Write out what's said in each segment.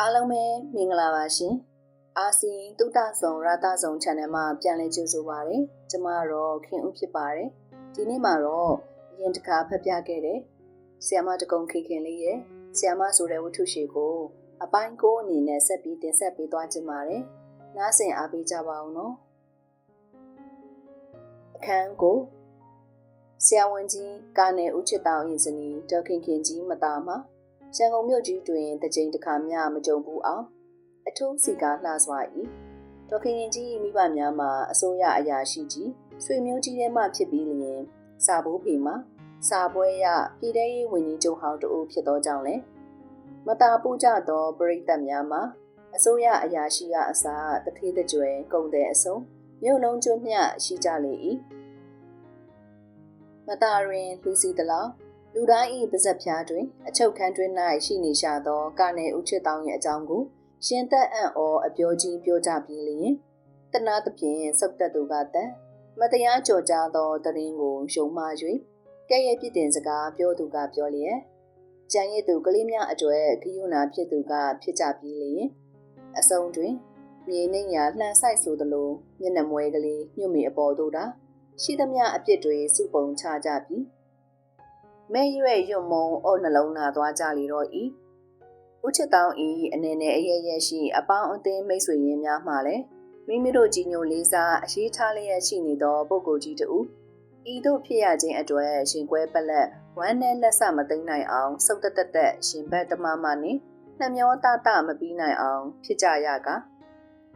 အားလုံးပဲမင်္ဂလာပါရှင်အာစီတုဒ္ဒဆောင်ရတဆောင် channel မှာပြန်လည်ကြိုဆိုပါရစေကျမတော့ခင်ဦးဖြစ်ပါတယ်ဒီနေ့မှာတော့အရင်တစ်ခါဖတ်ပြခဲ့တဲ့ဆီယမတကုံခင်ခင်လေးရဲ့ဆီယမဆိုတဲ့ဝတ္ထုရှည်ကို အပိုင်းကိုအနေနဲ့ဆက်ပြီးတင်ဆက်ပေးသွားခြင်းပါတယ်နားဆင်အားပေးကြပါအောင်နော်အခန်းကိုဆရာဝန်ကြီးကာနယ်ဦးချစ်တောင်၏ဇနီးဒေါခင်ခင်ကြီးမသားမှာ ရန်ကုန်မြို့ကြီးတွင်တစ်ကြိမ်တစ်ခါမျှမကြုံဘူးအောင်အထူးစီကားလှစွာ၏ဒေါခင်ခင်ကြီးမိဘများမှာအစိုးရအရာရှိကြီးဆွေမျိုးကြီးထဲမှဖြစ်ပြီးလျင်စာဘိုးဖေမှာစာပွဲရပြည်ထရေးဝန်ကြီးချုပ်ဟောင်းတူဖြစ်သောကြောင့်လည်းမတာပူကြသောပရိသတ်များမှာအစိုးရအရာရှိရအစားတထေးတကြွယ်ကုန်တဲ့အစုံမြို့လုံးကျွမျှရှိကြလေ၏မတာတွင်လူစီတလောက် လူတိုင်း၏ပါဇက်ဖျားတွင် အချုပ်ခန်းတွင်၌ရှိနေရှာသောကာနယ်ဦးချစ်တောင်း၏အကြောင်းကိုရှင်သက်အံ့ဩအပြောကြီးပြောကြပြီးလျင်တနာသဖြင့်စုတ်သက်သူကတန်မတရားကြော်ကြားသောတရင်ကိုယုံမှ၍ကဲ့ရဲ့ပြစ်တင်စကားပြောသူကပြောလျက်ကြံရည်သူကလေးများအကျွဲခယူနာဖြစ်သူကဖြစ်ကြပြီးလျင်အစုံတွင်မြေနှိမ့်ရာလှန်ဆိုင်ဆိုသလိုမျက်နှာမွဲကလေးညှို့မိအပေါ်တို့တာရှိသမျှအပြစ်တွေစုပုံချကြပြီး မဲရွဲ့ရွံ့မုံအော့နှလုံးနာသွားကြလေတော့ဤဥချစ်တောင်းဤအနေနဲ့အရရဲ့ရှိအပေါင်းအသင်းမိတ်ဆွေရင်းများမှလည်းမိမိတို့ကြီးညိုလေးစားအရေးထားလျက်ရှိနေသောပုဂ္ဂိုလ်ကြီးတူဤတို့ဖြစ်ရခြင်းအတွက်ရှင်ကွဲပလက်ဝမ်းနဲ့လက်ဆမသိမ့်နိုင်အောင်စုတ်တက်တက်တက်ရှင်ဘက်တမမနှင့်နှမျောတတမပြီးနိုင်အောင် ဖြစ်ကြရက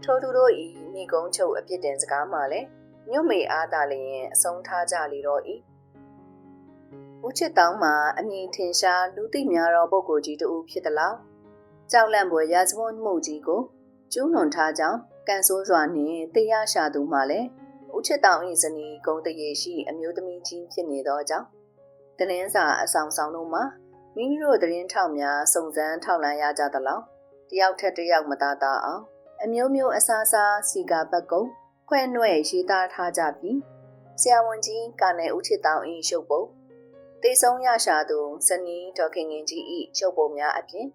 ထိုသူတို့ဤမိကုံးချုပ်အပြစ်တင်စကားမှလည်းညွတ်မေအားသာလျင်အဆုံးထားကြလေတော့၏ ဦးချစ်တောင်းမှာအမည်ထင်ရှားလူသိများသောပုဂ္ဂိုလ်ကြီးတူဖြစ်သလားကြောက်လန့်ပွဲရာဇဝတ်မှုကြီးကိုကျူးလွန်ထားကြောင်းကန်ဆိုးစွာနှင့်တရားရှာသူမှလည်းဦးချစ်တောင်၏ဇနီးဂုံတရေရှိအမျိုးသမီးကြီးဖြစ်နေသောကြောင့်တနင်္စာအဆောင်ဆောင်တို့မှာမိမိတို့သတင်းထောက်များစုံစမ်းထောက်လှမ်းရကြသလောက်တယောက်ထက်တယောက်မသားသားအောင်အမျိုးမျိုးအစားစားစီကာပတ်ကုံခွဲ့နှဲ့ရေးသားထားကြပြီးဆရာဝန်ကြီးကာနယ်ဦးချစ်တောင်၏ရုပ်ပုံ တေဆုံးရရှာသူဇနီးဒေါခင်ငင်ကြီး၏ရုပ်ပုံများအပြင်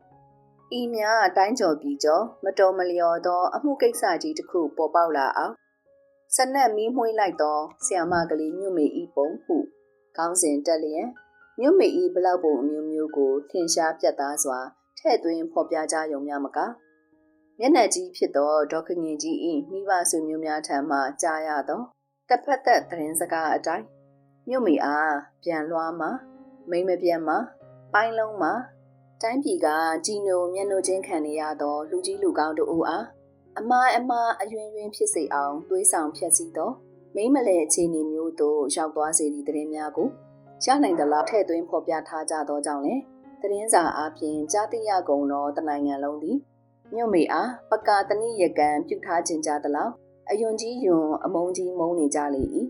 ဤများအတိုင်းကျော်ပြီးကျော်မတော်မလျော်သော အမှုကိစ္စကြီးတစ်ခုပေါ်ပေါက်လာအောင်စနက်မီးမွှေးလိုက်သောဆီယမကလေးမြုပ်မေဤပုံဟုခေါင်းစဉ်တက်လျက်မြုပ်မေဤဘလောက်ပုံအမျိုးမျိုးကိုထင်ရှားပြတ်သားစွာထဲ့သွင်းဖော်ပြကြရုံများမကမျက်နှာကြီးဖြစ်သောဒေါက်ခငင်ကြီး၏မိဘဆွေမျိုးများထံမှကြားရသောတစ်ဖက်သက်သတင်းစကားအတိုင်း မြုပ်မေအားပြန်လွှားမှမိမပြတ်မှပိုင်းလုံးမှတိုင်းပြည်ကကြီးညိုမျက်နှာချင်းခံနေရသောလူကြီးလူကောင်းတို့အားအမားအမားအယွင်ယွင်ဖြစ်စေအောင်တွေးဆောင်ဖြတ်စည်းသောမိမလဲအခြေအနေမျိုးတို့ရောက်သွားစေသည့်သတင်းများကိုရနိုင်သလားထဲ့သွင်းဖော်ပြထားကြသောကြောင့်လည်းသတင်းစာအားဖြင့်ကြားသိရကုန်သောတနိုင်ငံလုံးသည်မြုပ်မေအားပကာတနိယကံပြုထားခြင်းကြသလောက်အယွန်ကြီးယွန်အမုန်းကြီးမုန်းနေကြလေ၏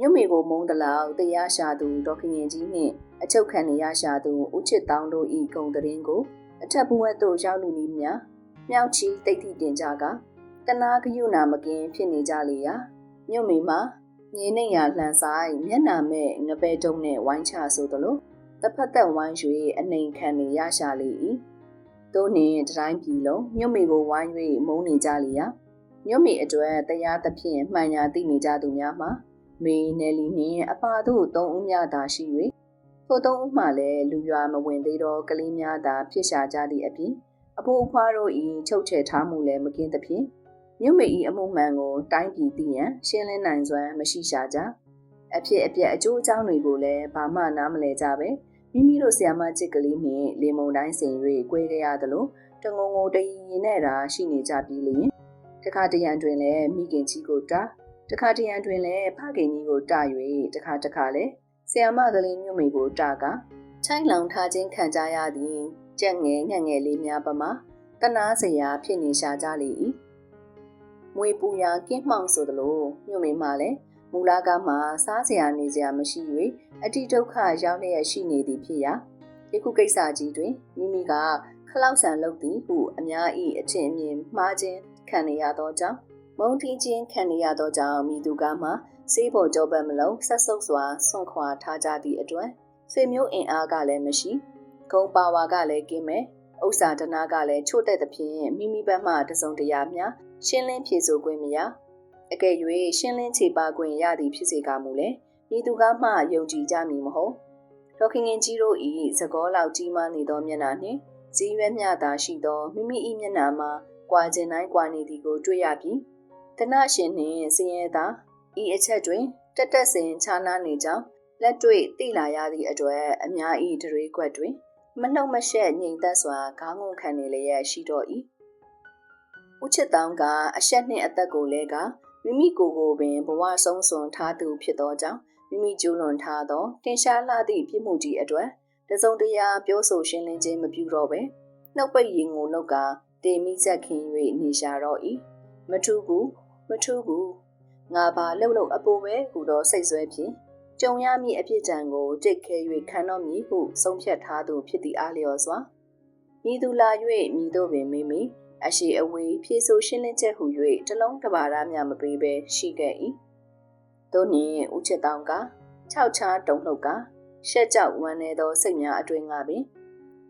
မြုပ်မေကိုမုန်းသလောက်တရားရှာသူဒေါခင်ရင်ကြီးနှင့်အချုပ်ခံနေရရှာသူဦးချစ်တောင်းတို့ဤဂုံတရင်ကိုအထက်ဘဝသို့ရောက်လူနည်းများမြောက်ချီတိတ်တိတင်ကြကတနာကယုနာမကင်းဖြစ်နေကြလေရာမြုပ်မေမှာငင်းနေရလှန်ဆိုင်မျက်နာမဲ့ငပဲတုံးနဲ့ဝိုင်းချဆိုသလိုတစ်ဖက်သက်ဝိုင်း၍အနှိမ်ခံနေရရှာလေ၏တို့နှင့်တိုင်းပြည်လုံးမြုပ်မေကိုဝိုင်း၍မုန်းနေကြလေရာမြုပ်မေအတွက်တရားသဖြင့်မှန်ညာသိနေကြသူများမှာ မေနယ်လီနှင့်အပါတို့သုံးဦးများသာရှိ၍ထိုသုံးဦးမှလည်းလူရွာမဝင်သေးသောကလေးများသာဖြစ်ရှာကြသည့်အပြင်အဖိုးအဖွားတို့၏ချုပ်ချယ်ထားမှုလည်းမကင်းသဖြင့်မြုပ်မေ၏အမှုမှန်ကိုတိုင်းပြည်သိရန်ရှင်းလင်းနိုင်စွမ်းမရှိရှာကြအဖြစ်အပျက်အကျိုးအကြောင်းတွေကိုလည်းဘာမှနားမလည်ကြပဲမိမိတို့ဆရာမချစ်ကလေးနှင့်လေမုံတိုင်းဆင်၍꿰ကြရသလိုတငုံငုံတရင်ရင်နဲ့တာရှိနေကြပြီးလျင်တခါတရံတွင်လည်းမိခင်ကြီးကိုတာ တခါတရံတွင်လည်းဖခင်ကြီးကိုတာ၍တခါတခါလည်းဆရာမကလေးမြုပ်မိကိုတာကချိုင်းလောင်ထားခြင်းခံကြရသည်ကြက်ငယ်ငှက်ငယ်လေးများပမာတနာစရာဖြစ်နေရှာကြလေ၏မွေပူရာကင်းမှောင်ဆိုသလိုမြုပ်မိမှလည်းမူလာကမှစားစရာနေစရာမရှိ၍အတိဒုက္ခရောက်လျက်ရှိနေသည်ဖြစ်ရာယခုကိစ္စကြီးတွင်မိမိကခလောက်ဆန်လုပ်သည်ဟုအများ၏အထင်အမြင်မှားခြင်းခံနေရသောကြောင့် မုံတီးခြင်းခံနေရသောကြောင့်မိသူကမှစေးပေါ်ကြောပတ်မလုံးဆက်ဆုပ်စွာဆွန့်ခွာထားကြသည့်အတွက်ဆွေမျိုးအင်အားကလည်းမရှိဂုံပါဝါကလည်းကင်းမဲ့ဥစ္စာဒနာကလည်းချို့တဲ့သဖြင့်မိမိဘက်မှတစုံတရာမျှရှင်းလင်းဖြေဆိုခွင့်မရအကယ်၍ရှင်းလင်းခြေပါခွင့်ရသည်ဖြစ်စေကမူလေမိသူကမှယုံကြည်ကြမည်မဟုတ်ဒေါခင်ငင်ကြီးတို့ဤသကောလောက်ကြီးမားနေသောမျက်နှာနှင့်ဇီးရွက်မျှသာရှိသောမိမိ၏မျက်နှာမှာကွာကျင်တိုင်းကွာနေသည်ကိုတွေ့ရပြီး တနရှင်နှင့်စင်ရဲသာဤအချက်တွင်တက်တက်စင်ခြားနားနေကြောင်းလက်တွေ့သိလာရသည့်အတွက်အများဤတရွေးကွက်တွင် မနှုတ်မရှက်ငြိမ်သက်စွာခေါင်းငုံခံနေလျက်ရှိတော့၏ဦးချစ်တောင်းကအရှက်နှင့်အသက်ကိုလည်းကမိမိကိုယ်ကိုပင်ဘဝဆုံးစွန်ထားသူဖြစ်သောကြောင့်မိမိကျူးလွန်ထားသောတင်ရှားလှသည့်ပြစ်မှုကြီးအတွက်တစုံတရာပြောဆိုရှင်းလင်းခြင်းမပြုတော့ပဲနှုတ်ပိတ်ရင်ကိုလောက်ကတင်မိဆက်ခင်း၍နေရှာတော့၏မထူးဘူး မထူးဘူးငါပါလှုပ်လှုပ်အပိုးပဲဟူသောစိတ်ဆွဲဖြင့်ကြုံရမည့်အဖြစ်တံကိုတိတ်ခဲ၍ခံတော်မည်ဟုဆုံးဖြတ်ထားသူဖြစ်သည့်အားလျော်စွာမိသူလာ၍မိတို့ပင်မိမိအရှိအဝေးဖြည့်ဆိုရှင်းလင်းချက်ဟု၍တလုံးတပါးများမပေးဘဲရှိခဲ့၏သို့နှင့်ဦးချစ်တောင်က၆ချားတုံလှုပ်ကရှက်ကြောက်ဝမ်းနေသောစိတ်များအတွင်ကပင်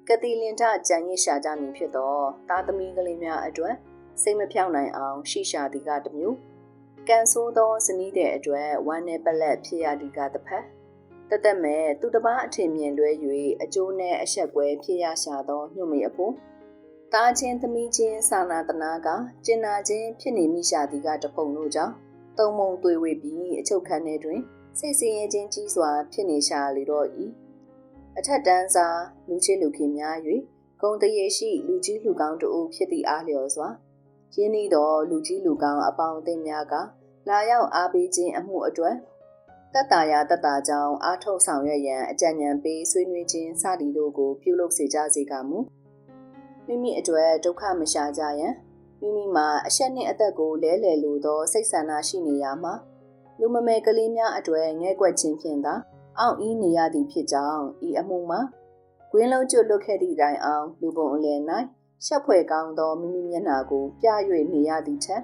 ကတိလင်ထကြံရစ်ရှာကြမည်ဖြစ်သောသားသမီးကလေးများအတွက် စိတ်မဖြောင်းနိုင်အောင်ရှိရှာသည်ကတမျိုးကန်ဆိုးသောဇနီးတဲ့အတွက်ဝမ်းနဲ့ပလက်ဖြစ်ရသည်ကတစ်ဖက်တသက်မဲ့သူတစ်ပါးအထင်မြင်လွဲ၍အကျိုးနဲ့အဆက်ကွဲဖြစ်ရရှာသောညှို့မေအဖို့တားချင်းသမီးချင်းစာနာတနာကကျင်နာချင်းဖြစ်နေမိရှာသည်ကတဖုံတို့ကြောင့်တုံမုံသွေဝေပြီးအချုပ်ခန်းထဲတွင်စိတ်ဆင်းရဲခြင်းကြီးစွာဖြစ်နေရှာလေတော့၏အထက်တန်းစားလူချင်းလူခင်များ၍ဂုံတရေရှိလူကြီးလူကောင်းတို့ဖြစ်သည့်အားလျော်စွာ ရင်းနှီးသောလူကြီးလူကောင်းအပေါင်းအသင်းများကလာရောက်အားပေးခြင်းအမှုအတွက်တက်တာယာတက်တာကြောင့်အားထုတ်ဆောင်ရွက်ရန်အကြံဉာဏ်ပေးဆွေးနွေးခြင်းစသည်တို့ကို ပြုလုပ်စေကြစေကမူမိမိအတွက်ဒုက္ခမရှာကြရန်မိမိမှာအရှက်နှင့်အသက်ကိုလဲလှယ်လိုသောစိတ်ဆန္ဒရှိနေရမှာလူမမယ်ကလေးများအတွက်ငဲ့ကွက်ခြင်းဖြင့်သာအောင့်အီးနေရသည်ဖြစ်ကြောင်းဤအမှုမှာကွင်းလုံးကျွတ်လွတ်ခဲ့သည့်တိုင်အောင်လူပုံအလယ်၌ ရှက်ဖွယ်ကောင်းသောမိမိမျက်နှာကို ပြ၍နေရသည့်ထက်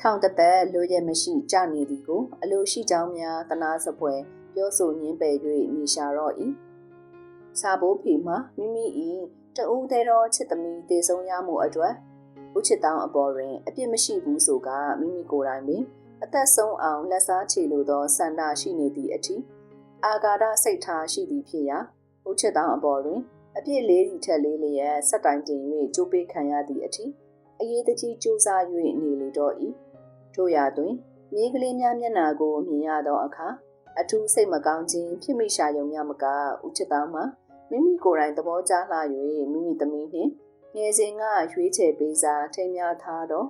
ထောင်တသက်လိုရမရှိကြနေသည်ကို အလိုရှိကြောင်းများတနာစပွဲပြောဆိုညင်းပယ်၍နေရှာတော့၏စာဘိုးဖေမှမိမိ၏တဦးသေးသောချစ်သမီးတည်ဆုံးရမှုအတွက်ဦးချစ်တောင်းအပေါ်တွင်အပြစ်မရှိဘူးဆိုကမိမိကိုယ်တိုင်ပင်အသက်ဆုံးအောင်လက်စားချေလိုသောဆန္ဒရှိနေသည့်အထိအာဃာတစိတ်ထားရှိသည်ဖြစ်ရာဦးချစ်တောင်းအပေါ်တွင် အပြစ်လေးစီထက်လေးလျက်ဆက်တိုင်တင်၍ကြိုးပေးခံရသည့်အထိအရေးတကြီးစူးစမ်း၍နေလေတော့၏ထို့ရာတွင်မြေးကလေးများမျက်နာကိုမြင်ရသောအခါအထူးစိတ်မကောင်းခြင်းဖြစ်မိရှာယုံများမကဦးချစ်တောင်းမှာမိမိကိုယ်တိုင်သဘောကျလှ၍မိမိသမီးနှင့်ငယ်စဉ်ကရွေးချယ်ပေးစာထိမ်းများထားတော့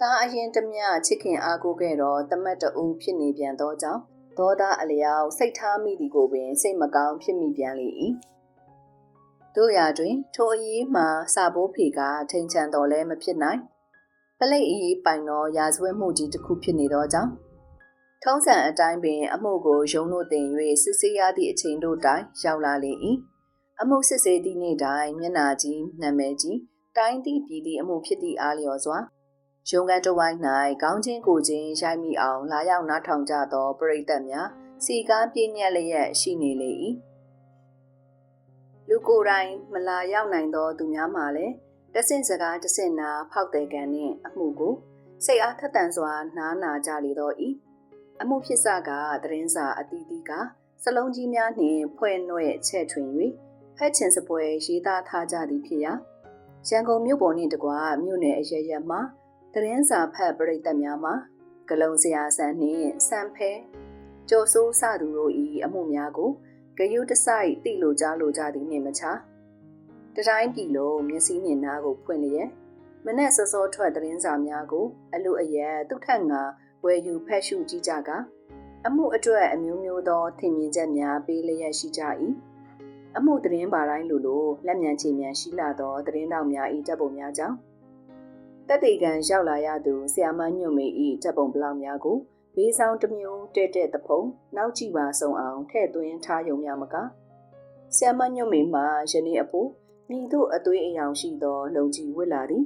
သားအရင်တမျှချစ်ခင်အားကိုးခဲ့တော့တမတ်တူဖြစ်နေပြန်သောကြောင့်ဒေါသအလျောက်စိတ်ထားမိသည်ကိုပင်စိတ်မကောင်းဖြစ်မိပြန်လေ၏ တို့ရာတွင် ထိုအရေးမှာစာဘိုးဖေကထိန်ချန်တော်လဲမဖြစ်နိုင်ပလိတ်အရေးပိုင်သောရာဇဝတ်မှုကြီးတစ်ခုဖြစ်နေသောကြောင့်ထုံးစံအတိုင်းပင် အမှုကိုရုံးလို့တင်၍စစ်ဆေးရသည့်အချိန်တို့တိုင်ရောက်လာလေ၏အမှုစစ်ဆေးသည့်နေ့တိုင်းမျက်နာကြီးနာမည်ကြီးတိုင်းသည့်ပြည်သည့်အမှုဖြစ်သည့်အားလျော်စွာရုံးကန်တဝိုင်း၌ခေါင်းချင်းကိုချင်းရိုက်မိအောင်လာရောက်နားထောင်ကြသောပရိသတ်များစီကားပြင်းညက်လျက်ရှိနေလေ၏ လူကိုယ်တိုင်မလာရောက်နိုင်သောသူများမှလည်းတဆင့်စကားတဆင့်နာဖောက်တဲ့ကန်နှင့်အမှုကိုစိတ်အားထက်သန်စွာနားနာကြလေတော့၏အမှုဖြစ်စကသတင်းစာအသီးသီးကစလုံးကြီးများနှင့်ဖွဲ့နှဲ့ချဲ့ထွင်၍ဖက်ချင်စပွဲရေးသားထားကြသည်ဖြစ်ရာရန်ကုန်မြို့ပေါ်နှင့်တကွမြို့နယ်အရရက်မှသတင်းစာဖတ်ပရိသတ်များမှာဂလုံစရာဆန်နှင့်စံဖဲကျော်စိုးစသူတို့၏အမှုများကို ဂယုတစိုက်တိလိုကြားလိုကြသည်နှင့်မချတတိုင်းပြည်လုံးမျက်စိနှင့်နားကိုဖွင့်လျက်မနဲ့စောစောထွက်သတင်းစာများကို အလိုအယက်သူထက်ငါဝယ်ယူဖက်ရှုကြည့်ကြကအမှုအတွက်အမျိုးမျိုးသောထင်မြင်ချက်များပေးလျက်ရှိကြ၏အမှုသတင်းပါတိုင်းလိုလိုလက်မြန်ချေမြန်ရှိလာသောသတင်းတောက်များ၏တပ်ပုံများကြောင့်တက်တေကန်ရောက်လာရသူဆရာမညွန့်မေ၏တပ်ပုံပလောက်များကို ဘေးဆောင်တစ်မျိုးတဲ့တဲ့တဖုံနောက်ကြည့်ပါဆုံးအောင်ထဲ့သွင်းထားယုံများမကဆရာမညွန့်မေမှာယနေ့အဖို့မိတို့အသွေးအယောင်ရှိသောလုံကြီးဝစ်လာသည်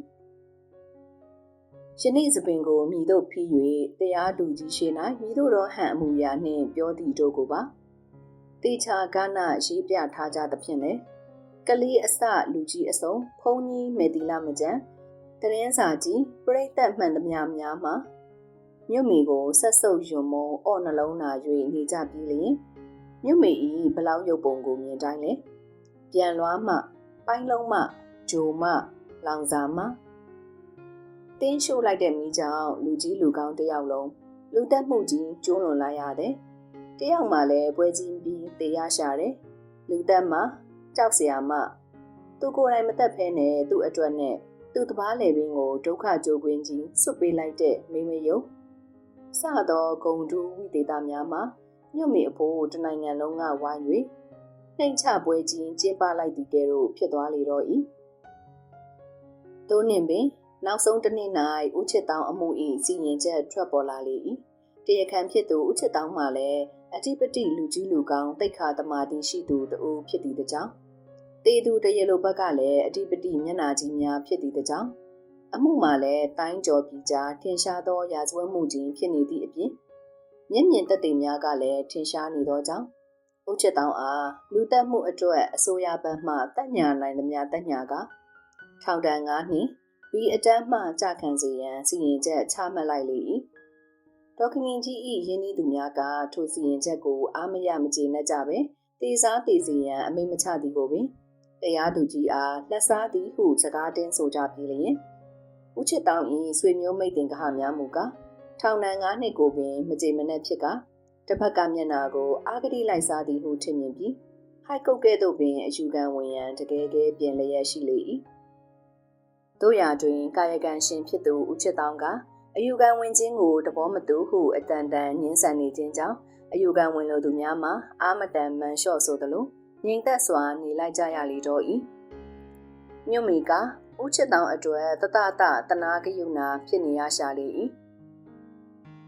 ယနေ့စပင်ကိုမိတို့ဖီး၍တရားလူကြီးရှေ၌မိတို့တော်ဟန်အမှုရာနှင့်ပြောသည့်တို့ကိုပါတေချာကနရေးပြထားကြသဖြင့်လေကလေးအစလူကြီးအစုံဖုံးကြီးမေတီလာမကြံတရင်စာကြီးပြိတ်သက်မှန်သမျှများမှာ မြွတ်မေကိုဆက်ဆုပ်ယွံမုံအော့နှလုံးနာ၍နေကြပြီးလျင်မြွတ်မေဤဘလောက်ရုပ်ပုံကိုမြင်တိုင်းလဲပြန်လွားမှပိုင်းလုံးမှဂျိုမှလောင်စာမှတင်းရှို့လိုက်တဲ့မိကြောင့်လူကြီးလူကောင်းတယောက်လုံးလူတက်မှုကြီးကျိုးလွန်လာရတယ်တယောက်မှလည်းပွဲချင်းပြီးတရားရှာတယ်လူတက်မှကြောက်စရာမှသူကိုယ်တိုင်မသက်ဖဲနဲ့သူ့အတွက်နဲ့သူ့တပားလေပင်ကိုဒုက္ခကြိုးကွင်းကြီးဆွတ်ပေးလိုက်တဲ့မိမယုံ စသောဂုံတူဝိသေသများမှာညွတ်မီအဖို့တနိုင်ငံလုံးကဝိုင်း၍နှိမ်ချပွဲကြီးကျင်းပလိုက်သည်ကဲ့သို့ဖြစ်သွားလေတော့၏သို့နှင့်ပင် နောက်ဆုံးတစ်နေ့၌ဦးချစ်တောင်းအမှု၏စီရင်ချက်ထွက်ပေါ်လာလေ၏တရားခံဖြစ်သူဦးချစ်တောင်းမှလည်းအဓိပတိလူကြီးလူကောင်းတိတ်ခါသမာတိရှိသူတူဖြစ်သည့်ကြောင့်တေသူတရလိုဘက်ကလည်းအဓိပတိမျက်နာကြီးများဖြစ်သည့်ကြောင့် အမှုမှာလည်းတိုင်းကျော်ပြည်ကြားထင်ရှားသောရာဇဝတ်မှုကြီးဖြစ်နေသည့်အပြင်မျက်မြင်သက်သေများကလည်းထင်ရှားနေသောကြောင့်ဦးချစ်တောင်းအားလူသက်မှုအတွက်အစိုးရဘက်မှတက်ညာနိုင်သမျှတက်ညာကထောင်ဒဏ်9နှစ်ပြီးအတန်းမှကြခံစေရန်စီရင်ချက်ချမှတ်လိုက်လေ၏ဒေါခင်င်ကြီး၏ရင်းနှီးသူများကထိုစီရင်ချက်ကိုအာမရမကျေနပ်ကြပဲတေစားတေစီရန်အမိမချသည်ကိုပင်တရားသူကြီးအားလက်စားသည်ဟုစကားတင်းဆိုကြပြီးလျင် ဦးချစ်တောင်း၏ဆွေမျိုးမိတ်တင်ကဟများမူကထောင်ဒဏ်9နှစ်ကိုပင်မကြေမနက်ဖြစ်ကတစ်ဖက်ကမျက်နာကိုအာဂတိလိုက်စားသည်ဟုထင်မြင်ပြီးဟိုက်ကုတ်ကဲ့သို့ပင်အယူခံဝင်ရန်တကယ်ကဲပြင်လျက်ရှိလေ၏တို့ရာတွင်ကာယကံရှင်ဖြစ်သူဦးချစ်တောင်းကအယူခံဝင်ခြင်းကိုတဘောမတူဟုအတန်တန်ညှင်းဆန်နေခြင်းကြောင့်အယူခံဝင်လိုသူများမှာအာမတန်မန်လျှော့ဆိုသလိုငြိမ်သက်စွာနေလိုက်ကြရလေတော့၏မြုပ်မီက ဦးချစ်တောင်းအတွက်တတတတနာကယုနာဖြစ်နေရရှာလေ၏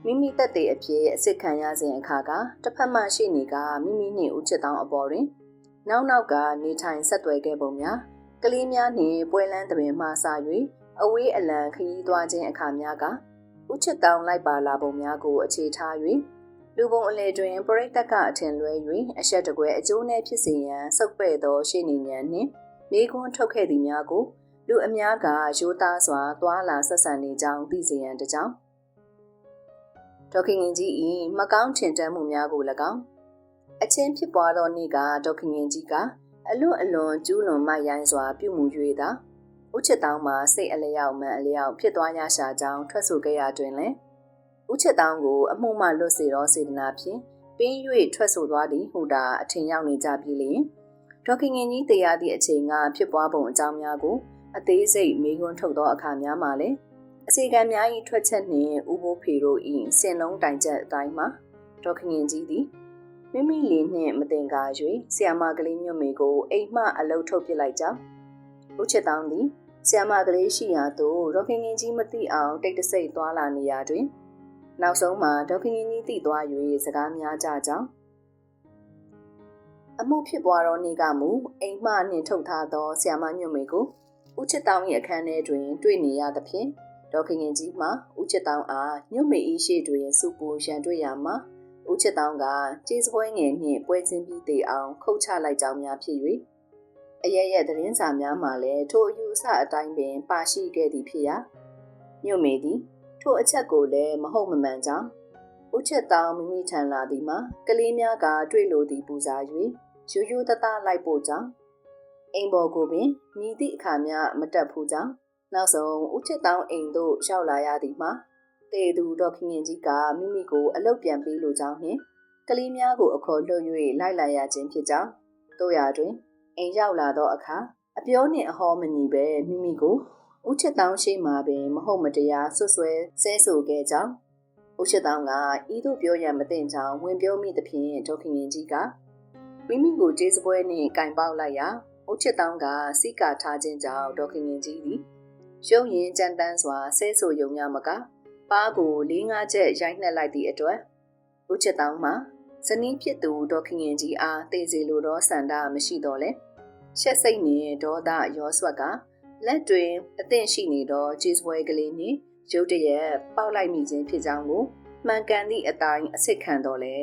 မိမိတက်တဲ့အဖြစ်အစ်စ်ခံရစဉ်အခါကတစ်ဖက်မှရှိနေကမိမိနှင့်ဦးချစ်တောင်းအပေါ်တွင် နောက်နောက်ကနေထိုင်ဆက်သွယ်ခဲ့ပုံများကလေးများနှင့်ပွဲလန်းတပင်မှစ၍အဝေးအလံခရီးသွားခြင်းအခါများကဦးချစ်တောင်းလိုက်ပါလာပုံများကိုအခြေထား၍လူပုံအလေတွင်ပရိသတ်ကအထင်လွဲ၍အဆက်တကွဲအကျိုးနဲ့ဖြစ်စေရန်စုပ်ပဲ့သောရှေ့နေဉာဏ်နှင့်မိကွန်းထုတ်ခဲ့သည်များကို လူအများကရိုးသားစွာသွာလာဆက်ဆံနေကြောင်းသိစေရန်တကြောင်ဒေါခင်ငင်ကြီး၏မကောင်းထင်တမ်းမှုများကို၎င်းအချင်းဖြစ်ပွားသောနေ့ကဒေါခင်ငင်ကြီးကအလွန်အလွန်ကျူးလွန်မိုက်ရိုင်းစွာပြုမှု၍သာဥချစ်တောင်းမှာစိတ်အလျောက်မှန်အလျောက်ဖြစ်သွားရရှာကြောင်းထွက်ဆိုခဲ့ရတွင်လည်းဥချစ်တောင်းကိုအမှုမှလွတ်စေသောစေတနာဖြင့်ပင်း၍ထွက်ဆိုသွားသည်ဟူတာအထင်ရောက်နေကြပြီလျင်ဒေါခင်ငင်ကြီးတရားသည့်အချိန်ကဖြစ်ပွားပုံအကြောင်းများကို အသေးစိတ်မေးခွန်းထုတ်သောအခါများမှာလည်းအစီကံများ၏ထွက်ချက်နှင့်ဥပိုးဖေတို့၏စင်လုံးတိုင်ချက်အတိုင်းမှာဒေါခင်ငင်ကြီးသည်မိမိလေးနှင့်မတင်ကား၍ဆီယာမကလေးမြတ်မေကိုအိမ်မှအလုထုတ်ပစ်လိုက်ကြောင်းဥချစ်တောင်းသည်ဆီယာမကလေးရှိရာသို့ဒေါခင်ငင်ကြီးမသိအောင်တိတ်တဆိတ်သွားလာနေရာတွင် နောက်ဆုံးမှာဒေါခင်ငင်ကြီးသိသွား၍စကားများကြကြောင်းအမှုဖြစ်ပွားသောနေ့ကမူအိမ်မှနှင်ထုတ်ထားသောဆီယာမညွတ်မေကို ဦးချစ်တောင်း၏အခန်းထဲတွင် တွေ့နေရသဖြင့်ဒေါခင်ငင်ကြီးမှဦးချစ်တောင်းအားညွတ်မေ၏ရှေ့တွင်စုပူရန်တွေ့ရမှာဦးချစ်တောင်းကကျေးစပွဲငယ်နှင့်ပွဲချင်းပြီးတေအောင်ခုတ်ချလိုက်ကြောင်းများဖြစ်၍အရရဲ့သတင်းစာများမှာလည်းထိုအယူအဆအတိုင်းပင်ပါရှိခဲ့သည်ဖြစ်ရာညွတ်မေသည်ထိုအချက်ကိုလည်းမဟုတ်မမှန်ကြောင်းဦးချစ်တောင်းမိမိထံလာသည်မှာကလေးများကတွေ့လိုသည်ပူစား၍ရိုးရိုးသားသားလိုက်ပို့ကြောင်း အိမ်ပေါ်ကိုပင်မိသည့်အခါမျှမတက်ဘူးကြောင်းနောက်ဆုံးဦးချစ်တောင်းအိမ်သို့ရောက်လာရသည်မှာတေသူဒေါခင်ရင်ကြီးကမိမိကိုအလုတ်ပြန်ပေးလိုကြောင်းနှင့်ကလေးများကိုအခေါ်လွှတ်၍လိုက်လာရခြင်းဖြစ်ကြောင်းတို့ရတွင်အိမ်ရောက်လာသောအခါအပြောနှင့်အဟောမညီပဲမိမိကိုဦးချစ်တောင်းရှိမှပင်မဟုတ်မတရားဆွဆွဲဆဲဆိုခဲ့ကြောင်းဦးချစ်တောင်းကဤသို့ပြောရန်မသင့်ကြောင်းဝင်ပြောမိသဖြင့်ဒေါခင်ရင်ကြီးကမိမိကိုကျေးစပွဲနှင့်ကင်ပေါက်လိုက်ရာ ဦးချစ်တောင်းကစီကာထားခြင်းကြောင့်ဒေါခင်ရင်ကြီးသည်ရုံရင်ကြမ်းတမ်းစွာဆဲဆိုယုံရမကပါးကို၄၅ချက်ရိုက်နှက်လိုက်သည့်အတွက်ဦးချစ်တောင်းမှာဇနီးဖြစ်သူဒေါခင်ရင်ကြီးအားတေးစီလိုသောဆန္ဒမရှိတော့လဲရှက်စိတ်နှင့်ဒေါသရောဆွက်ကလက်တွင်အသင့်ရှိနေသောဂျေစပွဲကလေးနှင့်ရုတ်တရက်ပေါက်လိုက်မိခြင်းဖြစ်ကြောင်းကိုမှန်ကန်သည့်အတိုင်းအစ်စ်ခံတော်လဲ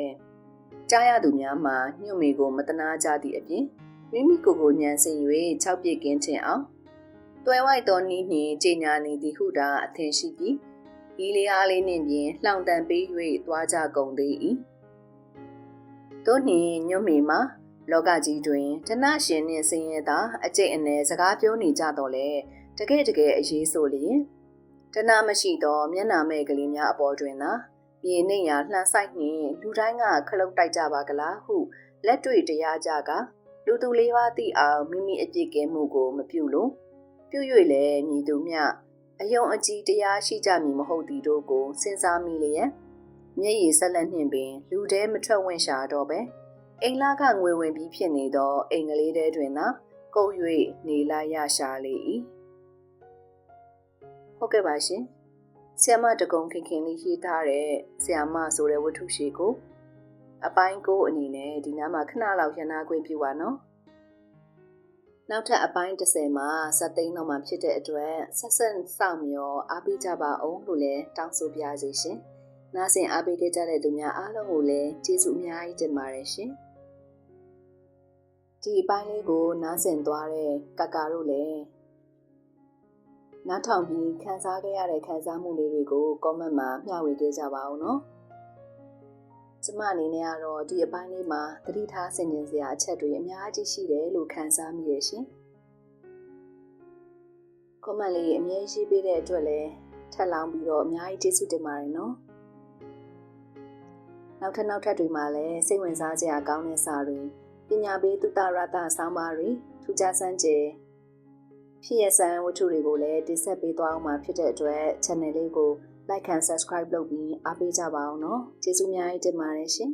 ကြားရသူများမှာညွန့်မေကိုမတနာကြသည့်အပြင် မိမိကိုယ်ကိုညံစင်၍၆ပြစ်ကင်းထင်အောင်တွဲဝိုက်သောနီးနှင့်ကြေညာနေသည်ဟုတာအထင်ရှိပြီးဤလေးအားလေးနှင့်ပြင်လှောင်တန်ပေး၍သွားကြကုန်သေး၏တို့နှင့်ညွတ်မိမှာလောကကြီးတွင်တနရှင်နှင့်ဆင်းရဲသာအကျိတ်အနယ်စကားပြောနေကြတော့လေတကယ်တကယ်အရေးဆိုလျင်တဏမရှိသောမျက်နာမဲ့ကလေးများအပေါ်တွင်သာမြေနှင့်ရာလှမ်းဆိုင်နှင့်လူတိုင်းကခလုတ်တိုက်ကြပါကလားဟုလက်တွေ့တရားကြက လူသူလေးပါးသိအောင်မိမိအပြစ်ကဲမှုကိုမပြုလို့ပြု၍လည်းမြည်သူမျှအယုံအကြည်တရားရှိကြမည်မဟုတ်သည်တို့ကိုစဉ်းစားမိလျက်မျက်ရည်ဆက်လက်နှင့်ပင် လူတဲမထွက်ဝင်ရှာတော့ပဲအိမ်လာကငွေဝင်ပြီးဖြစ်နေသောအိမ်ကလေးတဲတွင်သာကုပ်၍နေလာရရှာလေ၏ဟုတ်ကဲ့ပါရှင်ဆီယမတကုံခင်ခင်လေးရေးထားတဲ့ဆီယမဆိုတဲ့ဝတ္ထုရှိကို အပိုင်းကိုအနေနဲ့ဒီနားမှာခဏလောက်ရနာခွင့်ပြုပါနော်နောက်ထပ်အပိုင်း30မှာစက်သိန်းတော့မှဖြစ်တဲ့အတွက်ဆက်ဆက်စောင့်မျှော်အားပေးကြပါအောင်လို့လည်းတောင်းဆိုပါရစေရှင်။နားဆင်အားပေးကြတဲ့သူများအားလုံးကိုလည်းကျေးဇူးအများကြီးတင်ပါတယ်ရှင်။ဒီအပိုင်းလေးကိုနားဆင်သွားတဲ့ကကာတို့လည်းနားထောင်ပြီးခန်းစားခဲ့ရတဲ့ခန်းစားမှုလေးတွေကို comment မှာမျှဝေခဲ့ကြပါအောင်နော်။ ကျမအနေနဲ့ကတော့ဒီအပိုင်းလေးမှာသတိထားဆင်ခြင်စရာအချက်တွေအများကြီးရှိတယ်လို့ခံစားမိရရှင်။ comment လေးအမြဲရေးပေးတဲ့အတွက်လည်းထပ်လောင်းပြီးတော့အများကြီးကျေးဇူးတင်ပါတယ်နော်။နောက်ထပ်နောက်ထပ်တွေမှာလည်းစိတ်ဝင်စားစရာကောင်းတဲ့စာတွေပညာပေးသုတရတဆောင်းပါးတွေထူးခြားစမ်းကြယ်ဖြစ်ရဆန်းဝတ္ထုတွေကိုလည်းတင်ဆက်ပေးသွားအောင်မှာဖြစ်တဲ့အတွက် channel လေးကို like and subscribe လုပ်ပြီးအားပေးကြပါအောင်နော်ကျေးဇူးများတင်ပါတယ်ရှင်